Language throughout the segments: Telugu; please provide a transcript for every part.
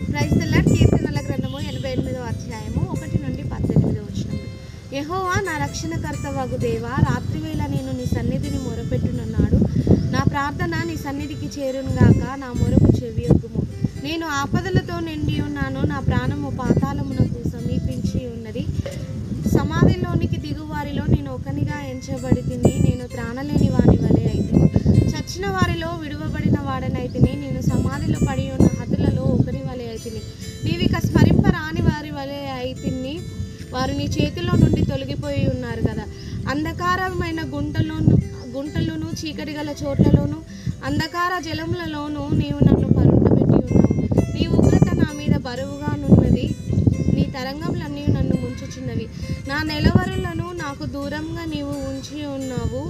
క్రైస్తల కీర్తనల గ్రంథము ఎనభై ఎనిమిదవ అధ్యాయము ఒకటి నుండి పద్దెనిమిది వచ్చిన యహోవా నా రక్షణకర్త వగు దేవా రాత్రివేళ నేను నీ సన్నిధిని మొరపెట్టునున్నాడు. నా ప్రార్థన నీ సన్నిధికి చేరునుగాక నా మొరకు చెవియొగ్గుము నేను ఆపదలతో నిండి ఉన్నాను నా ప్రాణము పాతాళమునకు సమీపించి ఉన్నది. సమాధిలోనికి దిగువారిలో నేను ఒకనిగా ఎంచబడి తిని నేను త్రాణలేని వాని వలె అయితే చచ్చిన వారిలో విడువబడిన వాడనైతిని నేను సమాధిలో పడి ఉన్న అయితిని నీవిక స్మరింపరాని వారి వలె అయితిని వారు నీ చేతిలో నుండి తొలగిపోయి ఉన్నారు కదా. అంధకారమైన గుంటలోను గుంటలోను చీకటి గల చోట్లలోను అంధకార జలములలోను నీవు నన్ను పరుండబెట్టి ఉన్నావు. నీ ఉగ్రత నా మీద బరువుగానున్నది నీ తరంగంలన్నీ నన్ను ముంచుచున్నవి. నా నెలవరులను నాకు దూరంగా నీవు ఉంచి ఉన్నావు.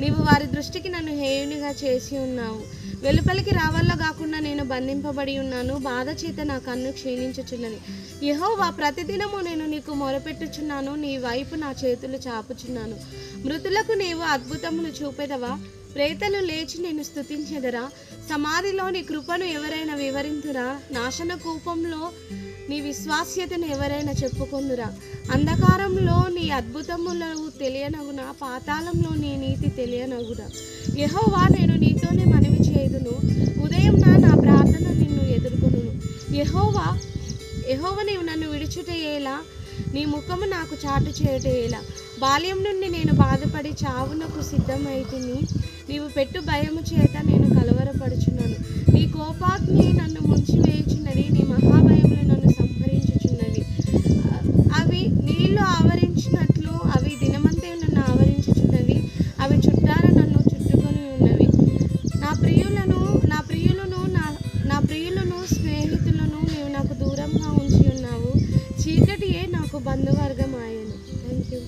నీవు వారి దృష్టికి నన్ను హేయునిగా చేసి ఉన్నావు. వెలుపలికి రావాలా కాకుండా నేను బంధింపబడి ఉన్నాను. బాధ చేత నా కన్ను క్షీణించుచున్నది. యెహోవా ప్రతిదినము నేను నీకు మొరపెట్టుచున్నాను. నీ వైపు నా చేతులు చాపుచున్నాను. మృతులకు నీవు అద్భుతములు చూపెదవా? ప్రేతలు లేచి నేను స్తుతించెదరా? సమాధిలో నీ కృపను ఎవరైనా వివరించురా నాశన కూపంలో నీ విశ్వాస్యతను ఎవరైనా చెప్పుకొందురా? అంధకారంలో నీ అద్భుతములను తెలియనగునా పాతాళంలో నీ నీతి తెలియనగునా యహోవా నేను నీతోనే మనవి చేయుదును. ఉదయం నా నా ప్రార్థన నిన్ను ఎదుర్కొను యహోవా యహోవ నీవు నన్ను విడిచుటయేలా నీ ముఖము నాకు చాటు చేయటేలా బాల్యం నుండి నేను బాధపడి చావునకు సిద్ధమైతిని. నీవు పెట్టు భయము చేత నేను కలవరపడుచున్నాను. నీ కోపాగ్ని నన్ను ముంచి వేయుచున్నది నీ మహాభయములు నన్ను సంహరించుచున్నవి. అవి నీళ్ళు ఆవరించినట్లు అవి దినమంతే నన్ను ఆవరించుచున్నవి అవి చుట్టాలు నన్ను చుట్టుకొని ఉన్నవి. నా ప్రియులను నా ప్రియులను నా నా ప్రియులను స్నేహితులను నీవు నాకు దూరంగా ఉంచి ఉన్నావు. చీకటియే నాకు బంధువర్గం ఆయను థ్యాంక్ యూ